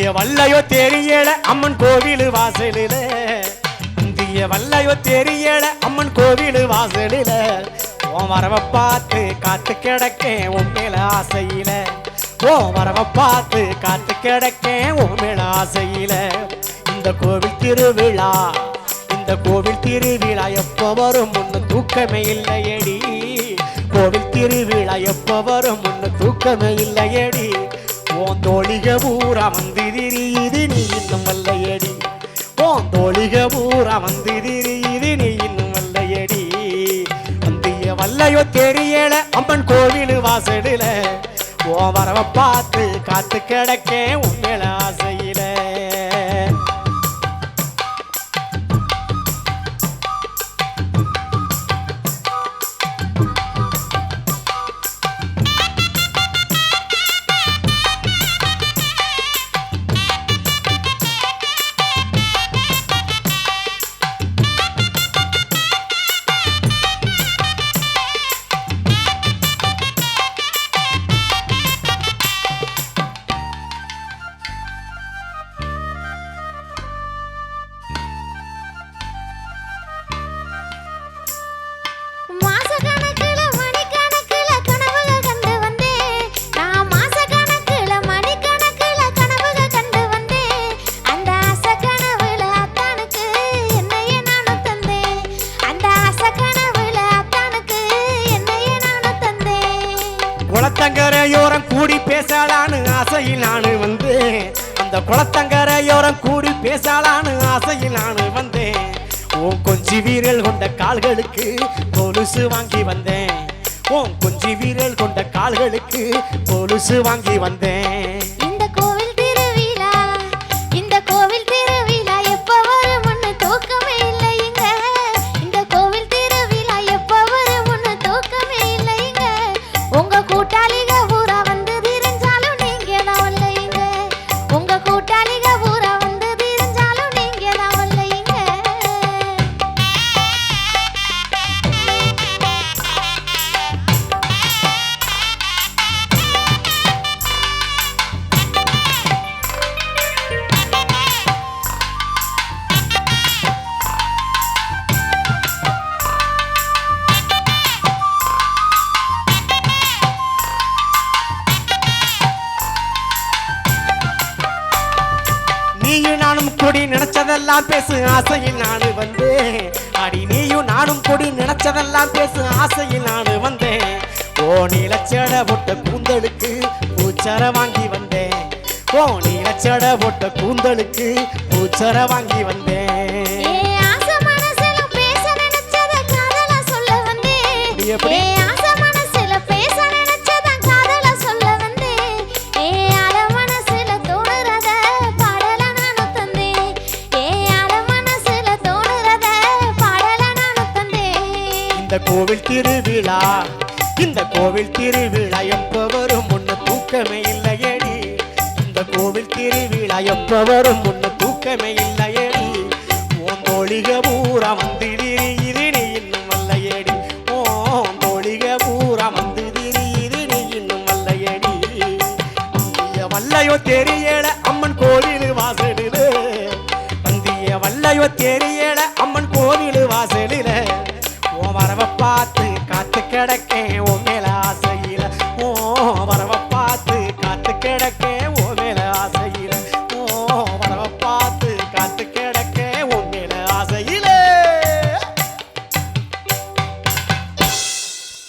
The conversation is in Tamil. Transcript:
இந்திய வல்லையோ தெரியல அம்மன் கோவில் வாசலில. இந்திய வல்லையோ தெரியல அம்மன் கோவில் வாசலில. உன் வரவ பார்த்து காத்து கிடக்கேன் உண்மையில ஆசையில. உன் வரவ பார்த்து காத்து கிடக்கேன் உண்மையில ஆசையில. இந்த கோவில் திருவிழா இந்த கோவில் திருவிழா எப்போ வரும் முன்னு தூக்கமே இல்லையடி. கோவில் திருவிழா எப்போ வரும் முன்னு தூக்கமே இல்லையடி. உன் தோழிக பூரா வந்து திரியுது நீ இன்னும் வல்லையடி. உன் தோழிக பூரா வந்து திரியுது நீ இன்னும் வல்லையடி. வந்திய வல்லையோ தெரியல அம்மன் கோவில் வாசடுல ஓ வரவை பார்த்து காத்து கிடக்கேன் உங்களை மேல ஆசையில. குளத்தங்கரையோரம் கூடி பேசலான்னு ஆசையில் நானு வந்தேன். அந்த குளத்தங்கரையோரம் கூடி பேசலான்னு ஆசையில் நானு வந்தேன். ஓ கொஞ்சி வீரல் கொண்ட கால்களுக்கு கொலுசு வாங்கி வந்தேன். உன் கொஞ்சி வீரல் கொண்ட கால்களுக்கு கொலுசு வாங்கி வந்தேன். கொடி நினைச்சதெல்லாம் பேசு ஆசையில் நானு வந்தேன். அடி நீயும் நானும் கொடி நினைச்சதெல்லாம் பேசு ஆசையில் நானு வந்தேன். ஓ நீலச்சட போட்ட கூந்தலுக்கு பூச்சர வாங்கி வந்தேன். ஓ நீலச்சட போட்ட கூந்தலுக்கு பூச்சர வாங்கி வந்தேன். ஏ கோவில் திருவிழா. இந்த கோவில் திருவிழா எப்ப வரும் முன்ன தூக்கமே இல்லையடி. இந்த கோவில் திருவிழா எப்ப வரும் முன்ன தூக்கமே இல்லையடி. ஓம் தோழிக பூரா வந்து திரியுது நீ இன்னும் வல்லையடி ஓம் தோழிக பூரா வந்து திரியுது நீ இன்னும் வல்லையடி வல்லையோ தெரியல அம்மன் கோவில் வாசலில. வந்திய வல்லையோ தெரியல அம்மன் கோவில் காத்து காத்து கிடக்கேன்.